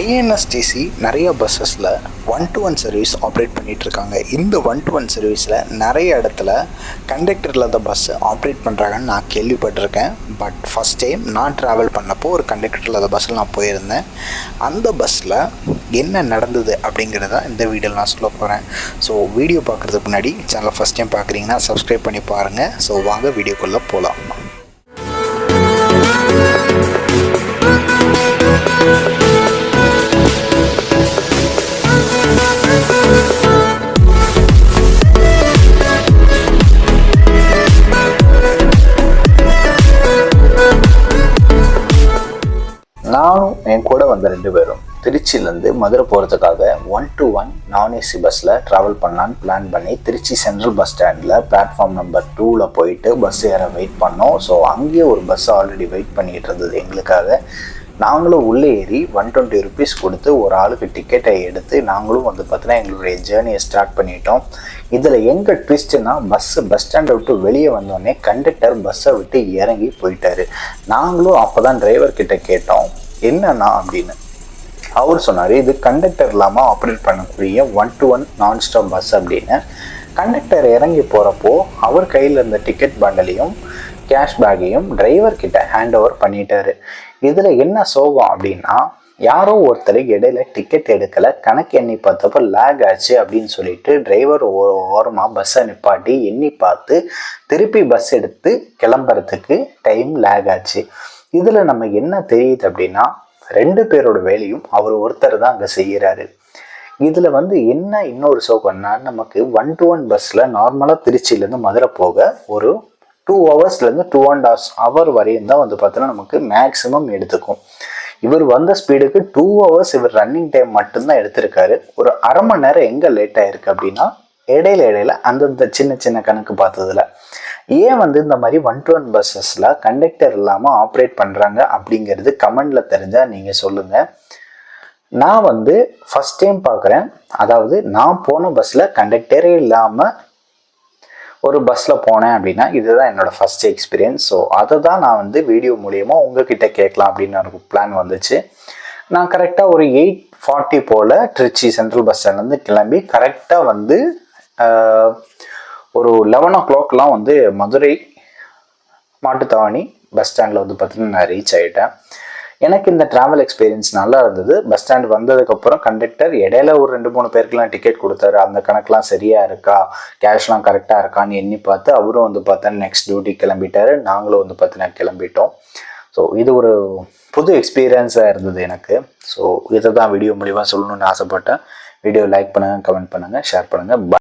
TNSTC நிறைய பஸ்ஸஸில் one to one service operate பண்ணிகிட்ருக்காங்க இந்த ஒன் டு ஒன் சர்வீஸில் நிறைய இடத்துல கண்டக்டர் இல்லாத பஸ்ஸு ஆப்ரேட் பண்ணுறாங்கன்னு நான் கேள்விப்பட்டிருக்கேன். பட் ஃபஸ்ட் டைம் நான் ட்ராவல் பண்ணப்போ ஒரு கண்டக்டர் இல்லாத பஸ்ஸில் நான் போயிருந்தேன். அந்த பஸ்ஸில் என்ன நடந்தது அப்படிங்கிறத இந்த வீடியோவில் நான் சொல்ல போகிறேன் ஸோ வீடியோ பார்க்குறதுக்கு முன்னாடி சேனலை ஃபஸ்ட் டைம் பார்க்குறீங்கன்னா சப்ஸ்கிரைப் பண்ணி பாருங்கள் ஸோ வாங்க வீடியோக்குள்ளே போகலாம் நானும் என் கூட வந்த ரெண்டு பேரும் திருச்சியிலேருந்து மதுரை போகிறதுக்காக one to one non AC பஸ்ஸில் ட்ராவல் பண்ணலான்னு பிளான் பண்ணி திருச்சி சென்ட்ரல் பஸ் ஸ்டாண்டில் பிளாட்ஃபார்ம் நம்பர் டூவில் போயிட்டு பஸ் ஏற வெயிட் பண்ணோம். ஸோ அங்கேயே ஒரு பஸ் ஆல்ரெடி வெயிட் பண்ணிகிட்டு இருந்தது எங்களுக்காக. நாங்களும் உள்ளே ஏறி ஒன் டுவெண்ட்டி ருபீஸ் கொடுத்து ஒரு ஆளுக்கு டிக்கெட்டை எடுத்து நாங்களும் வந்து பார்த்தீங்கன்னா எங்களுடைய ஜேர்னியை ஸ்டார்ட் பண்ணிட்டோம். இதில் எங்கே ட்விஸ்ட்னா பஸ்ஸு பஸ் ஸ்டாண்டை விட்டு வெளியே வந்தோடனே கண்டக்டர் பஸ்ஸை விட்டு இறங்கி போயிட்டாரு. நாங்களும் அப்போ தான் டிரைவர் கிட்ட கேட்டோம் என்னண்ணா? அப்படின்னு. அவர் சொன்னார் இது கண்டக்டர் இல்லாமல் ஆப்ரேட் பண்ணக்கூடிய one to one non stop bus அப்படின்னு. கண்டக்டர் இறங்கி போகிறப்போ அவர் கையில் இருந்த டிக்கெட் பண்டலையும் கேஷ் பேக்கையும் டிரைவர் கிட்ட ஹேண்ட் ஓவர் பண்ணிட்டாரு. இதில் என்ன சோகம் அப்படின்னா யாரோ ஒருத்தர் இடையில டிக்கெட் எடுக்கலை கணக்கு எண்ணி பார்த்தப்போ லேக் ஆச்சு அப்படின்னு சொல்லிட்டு டிரைவர் ஓரமாக பஸ்ஸை நிப்பாட்டி எண்ணி பார்த்து திருப்பி பஸ் எடுத்து கிளம்புறதுக்கு டைம் லேக் ஆச்சு. இதில் நம்ம என்ன தெரியுது அப்படின்னா ரெண்டு பேரோட வேலையும் அவர் ஒருத்தர் தான் அங்கே செய்கிறாரு இதில் வந்து என்ன இன்னொரு சோகம்னா நமக்கு ஒன் டு ஒன் பஸ்ஸில் நார்மலாக திருச்சியிலேருந்து மதுரை போக ஒரு டூ ஹவர்ஸ்லேருந்து டூ அண்ட் ஹவர்ஸ் ஹவர் வரையும் தான் வந்து பார்த்தோன்னா நமக்கு மேக்ஸிமம் எடுத்துக்கும். இவர் வந்த ஸ்பீடுக்கு டூ ஹவர்ஸ் இவர் ரன்னிங் டைம் மட்டும்தான் எடுத்திருக்காரு. ஒரு அரை மணி நேரம் எங்கே லேட் ஆயிருக்கு அப்படின்னா இடையில இடையில அந்தந்த சின்ன சின்ன கணக்கு பார்த்ததுல. ஏன் வந்து இந்த மாதிரி ஒன் டு ஒன் பஸ்ஸஸில் கண்டக்டர் இல்லாமல் ஆப்ரேட் பண்ணுறாங்க அப்படிங்கிறது கமெண்டில் தெரிஞ்சால் நீங்கள் சொல்லுங்கள் நான் வந்து ஃபஸ்ட் டைம் பார்க்குறேன். அதாவது நான் போன பஸ்ஸில் கண்டக்டரே இல்லாமல் ஒரு பஸ்ஸில் போனேன் அப்படின்னா இதுதான் என்னோடய ஃபஸ்ட் எக்ஸ்பீரியன்ஸ் ஸோ அதை தான் நான் வந்து வீடியோ மூலியமா உங்ககிட்ட கேட்கலாம் அப்படின்னு எனக்கு பிளான் வந்துச்சு. நான் கரெக்டாக ஒரு எயிட் ஃபார்ட்டி போல் திருச்சி சென்ட்ரல் பஸ் ஸ்டாண்ட்லேருந்து கிளம்பி கரெக்டாக வந்து ஒரு லெவன் ஓ கிளாக்லாம் வந்து மதுரை மாட்டுத்தாவணி பஸ் ஸ்டாண்டில் வந்து பார்த்தீங்கன்னா நான் ரீச் ஆகிட்டேன் எனக்கு இந்த ட்ராவல் எக்ஸ்பீரியன்ஸ் நல்லா இருந்தது. பஸ் ஸ்டாண்ட் வந்ததுக்கப்புறம் கண்டக்டர் இடையில ஒரு ரெண்டு மூணு பேருக்குலாம் டிக்கெட் கொடுத்தாரு. அந்த கணக்கெலாம் சரியாக இருக்கா? கேஷ்லாம் கரெக்டாக இருக்கான்னு எண்ணி பார்த்து அவரும் வந்து பார்த்தா நெக்ஸ்ட் டியூட்டி கிளம்பிட்டாரு. நாங்களும் வந்து பார்த்தீங்கன்னா கிளம்பிட்டோம். ஸோ இது ஒரு புது எக்ஸ்பீரியன்ஸாக இருந்தது எனக்கு. ஸோ இதை தான் வீடியோ மூலிமா சொல்லணும்னு ஆசைப்பட்டேன். வீடியோ லைக் பண்ணுங்கள் கமெண்ட் பண்ணுங்கள் ஷேர் பண்ணுங்கள்